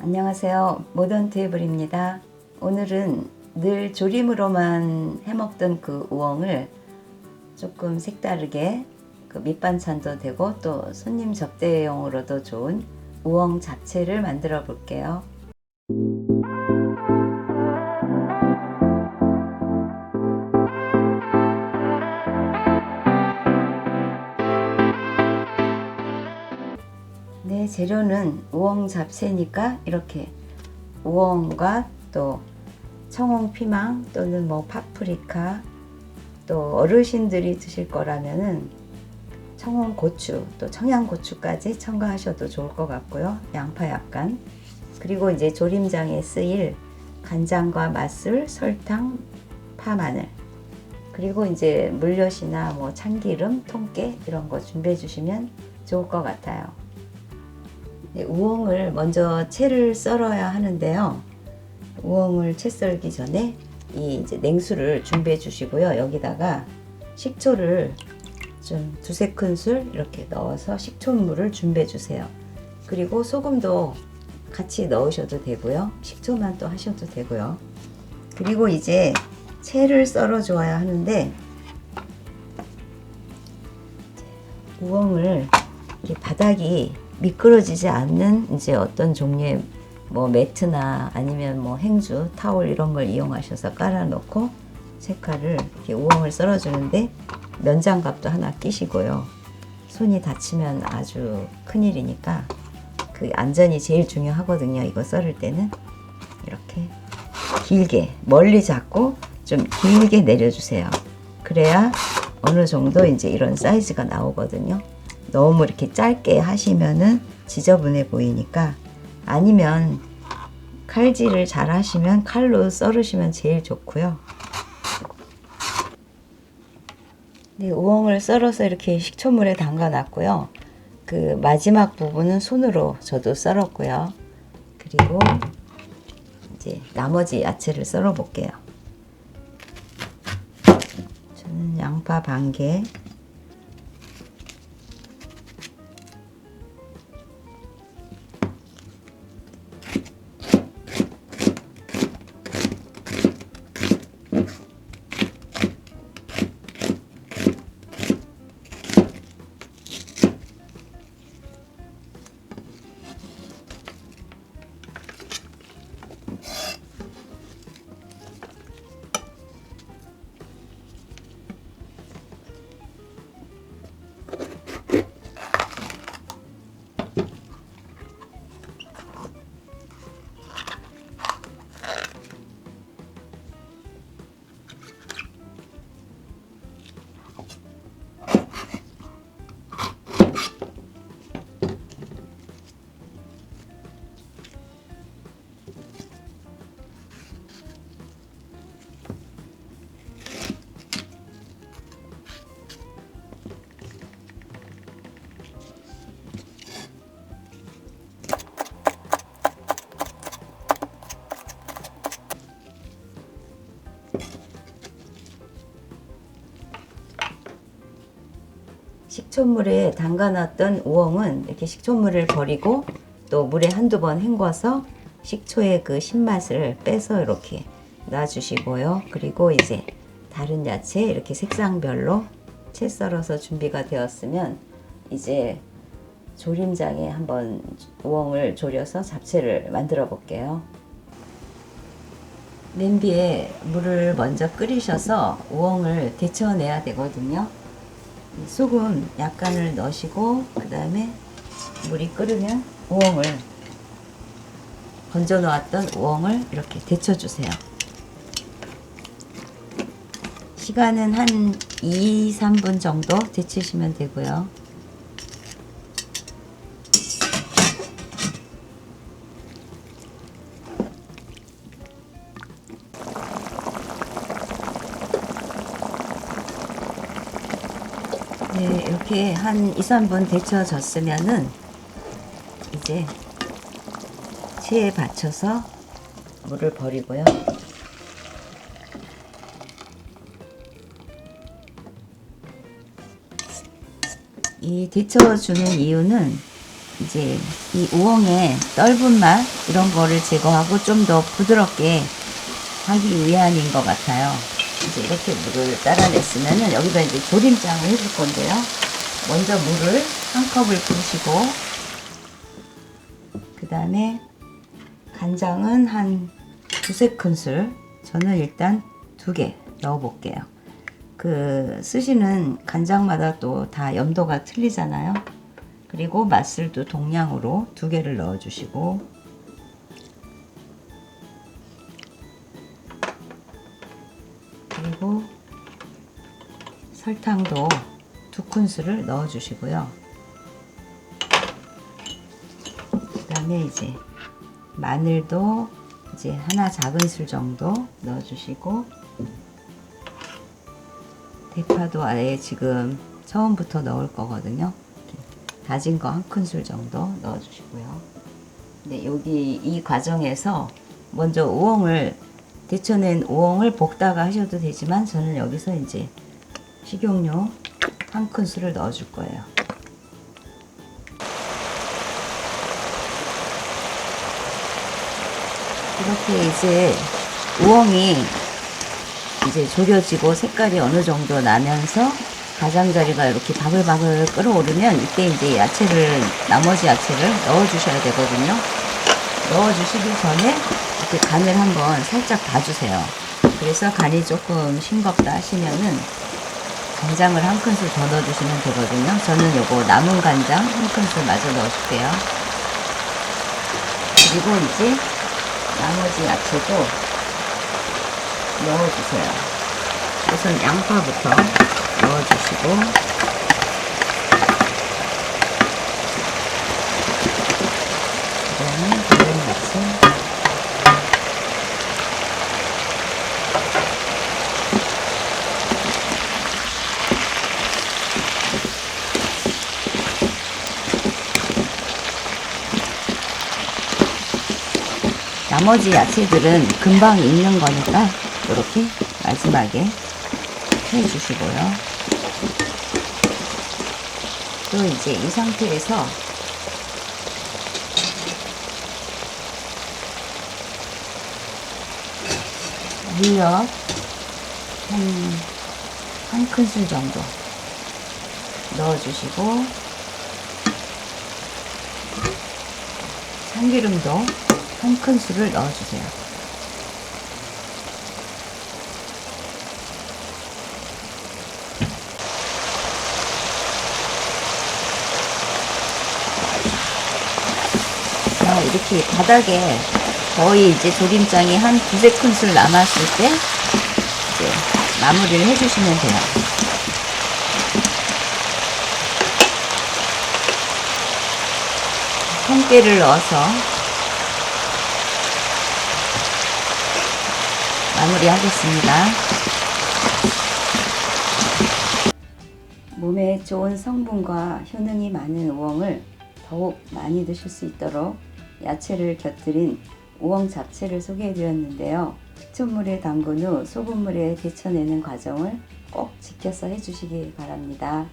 안녕하세요. 모던 테이블입니다. 오늘은 늘 조림으로만 해먹던 그 우엉을 조금 색다르게 그 밑반찬도 되고 또 손님 접대용으로도 좋은 우엉 잡채를 만들어 볼게요. 재료는 우엉 잡채니까 이렇게 우엉과 또 청홍 피망 또는 뭐 파프리카 또 어르신들이 드실 거라면은 청홍 고추 또 청양 고추까지 첨가하셔도 좋을 것 같고요. 양파 약간 그리고 이제 조림장에 쓰일 간장과 맛술, 설탕, 파 마늘 그리고 이제 물엿이나 뭐 참기름, 통깨 이런 거 준비해 주시면 좋을 것 같아요. 네, 우엉을 먼저 채를 썰어야 하는데요. 우엉을 채 썰기 전에 이 이제 냉수를 준비해 주시고요. 여기다가 식초를 좀 두세 큰술 이렇게 넣어서 식초물을 준비해 주세요. 그리고 소금도 같이 넣으셔도 되고요. 식초만 또 하셔도 되고요. 그리고 이제 채를 썰어 줘야 하는데 우엉을 바닥이 미끄러지지 않는 이제 어떤 종류의 뭐 매트나 아니면 뭐 행주, 타올 이런 걸 이용하셔서 깔아놓고 색깔을 이렇게 우엉을 썰어주는데 면장갑도 하나 끼시고요. 손이 다치면 아주 큰일이니까 그 안전이 제일 중요하거든요. 이거 썰을 때는 이렇게 길게 멀리 잡고 좀 길게 내려주세요. 그래야 어느 정도 이제 이런 사이즈가 나오거든요. 너무 이렇게 짧게 하시면은 지저분해 보이니까 아니면 칼질을 잘 하시면 칼로 썰으시면 제일 좋고요. 네, 우엉을 썰어서 이렇게 식초물에 담가 놨고요. 그 마지막 부분은 손으로 저도 썰었고요. 그리고 이제 나머지 야채를 썰어 볼게요. 저는 양파 반 개, 식초물에 담가놨던 우엉은 이렇게 식초물을 버리고 또 물에 한두 번 헹궈서 식초의 그 신맛을 빼서 이렇게 놔주시고요. 그리고 이제 다른 야채 이렇게 색상별로 채 썰어서 준비가 되었으면 이제 조림장에 한번 우엉을 졸여서 잡채를 만들어 볼게요. 냄비에 물을 먼저 끓이셔서 우엉을 데쳐내야 되거든요. 소금 약간을 넣으시고 그 다음에 물이 끓으면 우엉을 건져 놓았던 우엉을 이렇게 데쳐 주세요. 시간은 한 2, 3분 정도 데치시면 되고요. 네, 이렇게 한 2, 3분 데쳐졌으면은 이제 체에 받쳐서 물을 버리고요. 이 데쳐주는 이유는 이제 이 우엉의 떫은 맛 이런 거를 제거하고 좀 더 부드럽게 하기 위함인 것 같아요. 이제 이렇게 물을 따라냈으면은 여기다 이제 조림장을 해줄 건데요. 먼저 물을 한 컵을 부으시고 그 다음에 간장은 한 두세 큰술 저는 일단 두 개 넣어 볼게요. 그 쓰시는 간장마다 또 다 염도가 틀리잖아요. 그리고 맛술도 동량으로 두 개를 넣어 주시고 그리고 설탕도 두 큰술을 넣어 주시고요. 그 다음에 이제 마늘도 이제 하나 작은 술 정도 넣어 주시고 대파도 아예 지금 처음부터 넣을 거거든요. 다진 거 한 큰술 정도 넣어 주시고요. 근데 여기 이 과정에서 먼저 우엉을 데쳐낸 우엉을 볶다가 하셔도 되지만 저는 여기서 이제 식용유 한 큰술을 넣어 줄 거예요. 이렇게 이제 우엉이 이제 졸여지고 색깔이 어느 정도 나면서 가장자리가 이렇게 바글바글 끓어오르면 이때 이제 야채를 나머지 야채를 넣어 주셔야 되거든요. 넣어 주시기 전에 이렇게 간을 한번 살짝 봐주세요. 그래서 간이 조금 싱겁다 하시면은 간장을 한 큰술 더 넣어주시면 되거든요. 저는 요거 남은 간장 한 큰술 마저 넣어줄게요. 그리고 이제 나머지 야채도 넣어주세요. 우선 양파부터 넣어주시고 그다음에 다른 야채 나머지 야채들은 금방 익는 거니까 이렇게 마지막에 해주시고요. 또 이제 이 상태에서 물엿 한, 한 큰술 정도 넣어주시고 참기름도 한 큰술을 넣어주세요. 자, 이렇게 바닥에 거의 이제 조림장이 한 두세 큰술 남았을 때 이제 마무리를 해주시면 돼요. 통깨를 넣어서 마무리하겠습니다. 몸에 좋은 성분과 효능이 많은 우엉을 더욱 많이 드실 수 있도록 야채를 곁들인 우엉 잡채를 소개해 드렸는데요. 식초물에 담근 후 소금물에 데쳐내는 과정을 꼭 지켜서 해주시기 바랍니다.